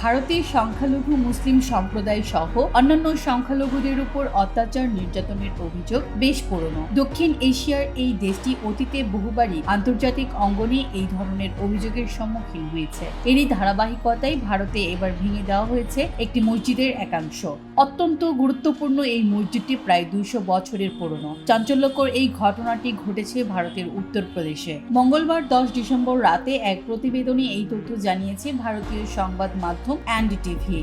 ভারতের সংখ্যালঘু মুসলিম সম্প্রদায় সহ অন্যান্য সংখ্যালঘুদের উপর অত্যাচার নির্যাতনের অভিযোগ বেশ পুরনো। দক্ষিণ এশিয়ার এই দেশটি অতীতে বহুবারই আন্তর্জাতিক অঙ্গনে এই ধরনের অভিযোগের সম্মুখীন হয়েছে। এরই ধারাবাহিকতায় ভারতে এবার ভেঙে দেওয়া হয়েছে একটি মসজিদের একাংশ। অত্যন্ত গুরুত্বপূর্ণ এই মসজিদটি প্রায় দুইশো বছরের পুরনো। চাঞ্চল্যকর এই ঘটনাটি ঘটেছে ভারতের উত্তরপ্রদেশে। মঙ্গলবার দশ ডিসেম্বর রাতে এক প্রতিবেদনে এই তথ্য জানিয়েছে ভারতীয় সংবাদ মাধ্যম এনডিটিভি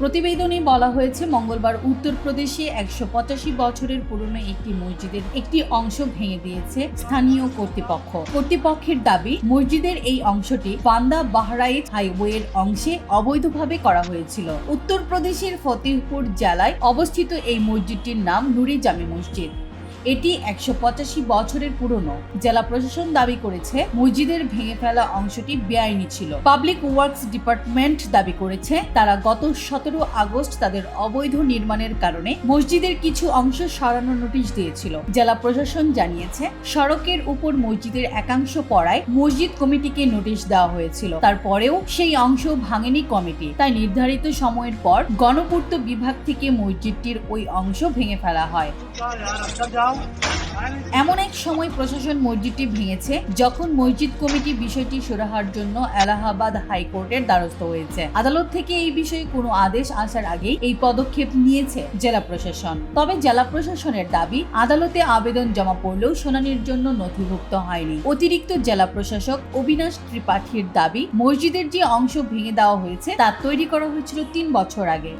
প্রতিবেদনে বলা হয়েছে, মঙ্গলবার উত্তরপ্রদেশে একশো পঁচাশি বছরের পুরনো একটি মসজিদের একটি অংশ ভেঙে দিয়েছে স্থানীয় কর্তৃপক্ষ। কর্তৃপক্ষের দাবি, মসজিদের এই অংশটি বান্দা বাহরাইট হাইওয়ের অংশে অবৈধভাবে করা হয়েছিল। উত্তরপ্রদেশের ফতেহপুর জেলায় অবস্থিত এই মসজিদটির নাম নুরি জামে মসজিদ। এটি একশো পঁচাশি বছরের পুরনো। জেলা প্রশাসন দাবি করেছে, মসজিদের ভেঙে ফেলা অংশটি বেআইনি ছিল। পাবলিক ওয়ার্কস ডিপার্টমেন্ট দাবি করেছে, তারা গত সতেরো আগস্ট তাদের অবৈধ নির্মাণের কারণে মসজিদের কিছু অংশ সরানোর নোটিশ দিয়েছিল। জেলা প্রশাসন জানিয়েছে, সড়কের উপর মসজিদের একাংশ পড়ায় মসজিদ কমিটিকে নোটিশ দেওয়া হয়েছিল। তারপরেও সেই অংশ ভাঙেনি কমিটি। তাই নির্ধারিত সময়ের পর গণপূর্ত বিভাগ থেকে মসজিদটির ওই অংশ ভেঙে ফেলা হয়। এমন এক সময় প্রশাসন মসজিদটি ভেঙেছে, যখন মসজিদ কমিটি বিষয়টি সুরাহার জন্য এলাহাবাদ হাইকোর্টের দ্বারস্থ হয়েছে। আদালত থেকে এই বিষয়ে কোনো আদেশ আসার আগেই এই পদক্ষেপ নিয়েছে জেলা প্রশাসন। তবে জেলা প্রশাসনের দাবি, আদালতে আবেদন জমা পড়লেও শুনানির জন্য নথিভুক্ত হয়নি। অতিরিক্ত জেলা প্রশাসক অবিনাশ ত্রিপাঠীর দাবি, মসজিদের যে অংশ ভেঙে দেওয়া হয়েছে, তা তৈরি করা হয়েছিল তিন বছর আগে।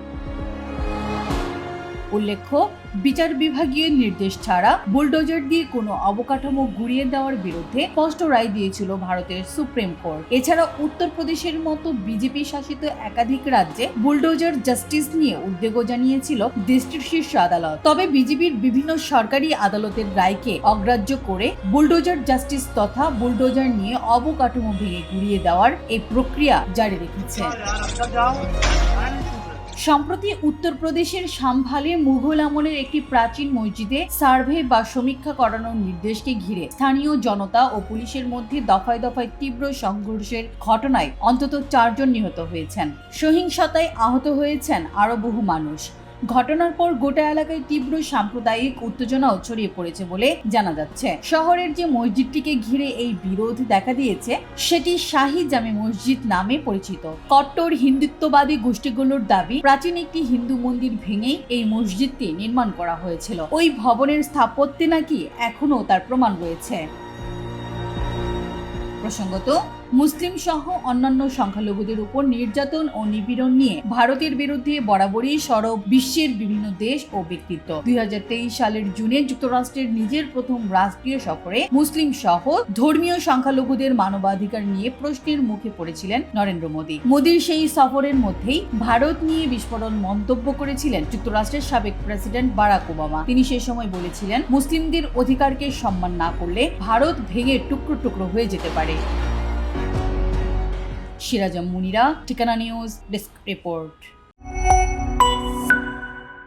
উল্লেখ্য, বিচার বিভাগীয় নির্দেশ ছাড়া বুলডোজার দিয়ে কোনো অবকাঠামো গুড়িয়ে দেওয়ার বিরুদ্ধে স্পষ্ট রায় দিয়েছিল ভারতের সুপ্রিম কোর্ট। এছাড়া উত্তরপ্রদেশের মতো বিজেপি শাসিত একাধিক রাজ্যে বুলডোজার জাস্টিস নিয়ে উদ্বেগও জানিয়েছিল দেশটির শীর্ষ আদালত। তবে বিজেপির বিভিন্ন সরকারি আদালতের রায়কে অগ্রাহ্য করে বুলডোজার জাস্টিস তথা বুলডোজার নিয়ে অবকাঠামো ভেঙে গুড়িয়ে দেওয়ার এই প্রক্রিয়া জারি রেখেছে। সম্প্রতি উত্তরপ্রদেশের সাম্ভালে মুঘল আমলের একটি প্রাচীন মসজিদে সার্ভে বা সমীক্ষা করানোর নির্দেশকে ঘিরে স্থানীয় জনতা ও পুলিশের মধ্যে দফায় দফায় তীব্র সংঘর্ষের ঘটনায় অন্তত চারজন নিহত হয়েছেন। সহিংসতায় আহত হয়েছেন আরও বহু মানুষ। ঘটনার পর গোটা এলাকায় তীব্র সাম্প্রদায়িক উত্তেজনাও ছড়িয়ে পড়েছে বলে জানা যাচ্ছে। শহরের যে মসজিদটিকে ঘিরে এই বিরোধ দেখা দিয়েছে, সেটি শাহী জামে মসজিদ নামে পরিচিত। কট্টর হিন্দুত্ববাদী গোষ্ঠীগুলোর দাবি, প্রাচীন একটি হিন্দু মন্দির ভেঙেই এই মসজিদটি নির্মাণ করা হয়েছিল। ওই ভবনের স্থাপত্যে নাকি এখনও তার প্রমাণ রয়েছে। প্রসঙ্গত মুসলিম সহ অন্যান্য সংখ্যালঘুদের উপর নির্যাতন ও নিপীড়ন নিয়ে ভারতের বিরুদ্ধে বরাবরই সরব বিশ্বের বিভিন্ন দেশ ও ব্যক্তিত্ব। দুই হাজার তেইশ সালের জুনে যুক্তরাষ্ট্রের নিজের প্রথম রাষ্ট্রীয় সফরে মুসলিম সহ ধর্মীয় সংখ্যালঘুদের মানবাধিকার নিয়ে প্রশ্নের মুখে পড়েছিলেন নরেন্দ্র মোদী। মোদীর সেই সফরের মধ্যেই ভারত নিয়ে বিস্ফোরণ মন্তব্য করেছিলেন যুক্তরাষ্ট্রের সাবেক প্রেসিডেন্ট বারাক ওবামা। তিনি সে সময় বলেছিলেন, মুসলিমদের অধিকারকে সম্মান না করলে ভারত ভেঙে টুকরো টুকরো হয়ে যেতে পারে। সিরাজম মুনিরা ঠিকানা নিউজ ডেস্ক রিপোর্ট।